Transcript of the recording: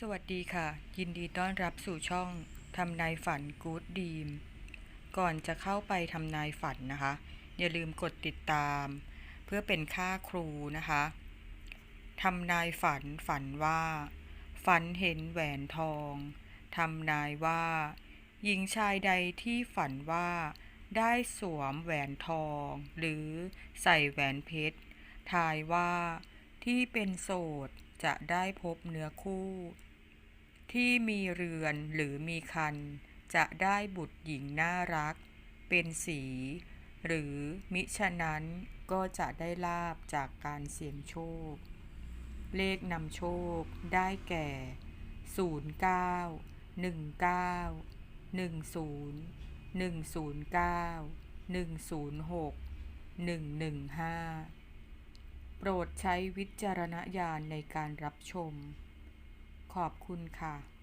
สวัสดีค่ะ ยินดีต้อนรับสู่ช่องทำนายฝันกู๊ดดีม ก่อนจะเข้าไปทำนายฝันนะคะ อย่าลืมกดติดตาม เพื่อเป็นค่าครูนะคะทำนายฝันฝันว่า ฝันเห็นแหวนทองทำนายว่า หญิงชายใดที่ฝันว่า ได้สวมแหวนทอง หรือใส่แหวนเพชรทายว่า ที่เป็นโสด จะได้พบเนื้อคู่ ที่มีเรือนหรือมีคัน จะได้บุตรหญิงน่ารัก เป็นสี หรือมิฉะนั้นก็จะได้ลาบจากการเสี่ยงโชค เลขนำโชคได้แก่ 09 19 10 109 106 115 ปรดใช้วิจารณญาณในการรับชม ขอบคุณค่ะ